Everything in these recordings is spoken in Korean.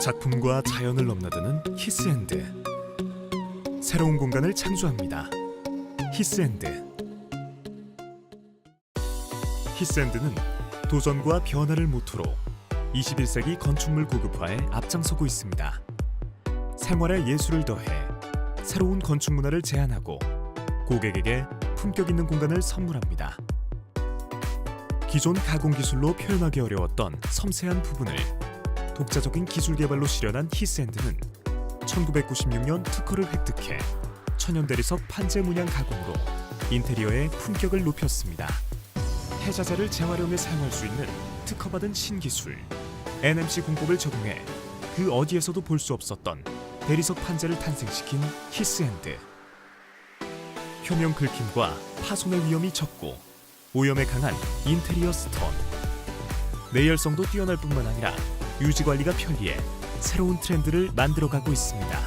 작품과 자연을 넘나드는 히스앤드 새로운 공간을 창조합니다. 히스앤드 히스앤드는 도전과 변화를 모토로 21세기 건축물 고급화에 앞장서고 있습니다. 생활의 예술을 더해 새로운 건축 문화를 제안하고 고객에게 품격 있는 공간을 선물합니다. 기존 가공 기술로 표현하기 어려웠던 섬세한 부분을 독자적인 기술 개발로 실현한 히스앤드는 1996년 특허를 획득해 천연 대리석 판재 문양 가공으로 인테리어의 품격을 높였습니다. 폐자재를 재활용해 사용할 수 있는 특허받은 신기술 NMC 공법을 적용해 그 어디에서도 볼 수 없었던 대리석 판재를 탄생시킨 히스앤드 표면 긁힘과 파손의 위험이 적고 오염에 강한 인테리어 스톤 내열성도 뛰어날 뿐만 아니라 유지 관리가 편리해 새로운 트렌드를 만들어가고 있습니다.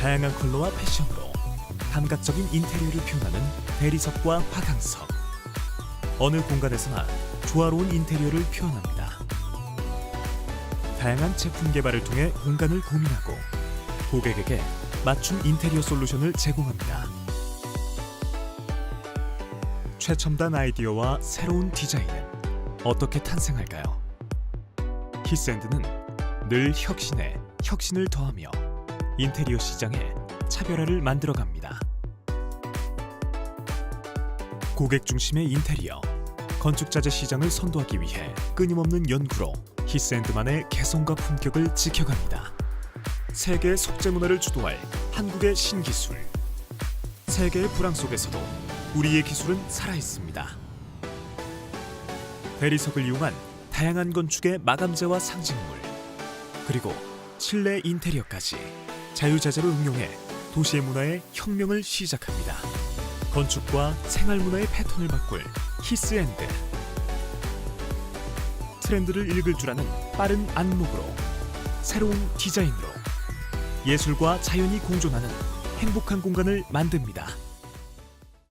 다양한 컬러와 패션으로 감각적인 인테리어를 표현하는 대리석과 화강석 어느 공간에서나 조화로운 인테리어를 표현합니다. 다양한 제품 개발을 통해 공간을 고민하고 고객에게 맞춤 인테리어 솔루션을 제공합니다. 최첨단 아이디어와 새로운 디자인은 어떻게 탄생할까요? 히스앤드는 늘 혁신에 혁신을 더하며 인테리어 시장에 차별화를 만들어갑니다. 고객 중심의 인테리어, 건축자재 시장을 선도하기 위해 끊임없는 연구로 히스앤드만의 개성과 품격을 지켜갑니다. 세계의 속재 문화를 주도할 한국의 신기술. 세계의 불황 속에서도 우리의 기술은 살아 있습니다. 대리석을 이용한 다양한 건축의 마감재와 상징물, 그리고 실내 인테리어까지 자유자재로 응용해 도시의 문화의 혁명을 시작합니다. 건축과 생활 문화의 패턴을 바꿀 히스앤드. 트렌드를 읽을 줄 아는 빠른 안목으로 새로운 디자인으로 예술과 자연이 공존하는 행복한 공간을 만듭니다.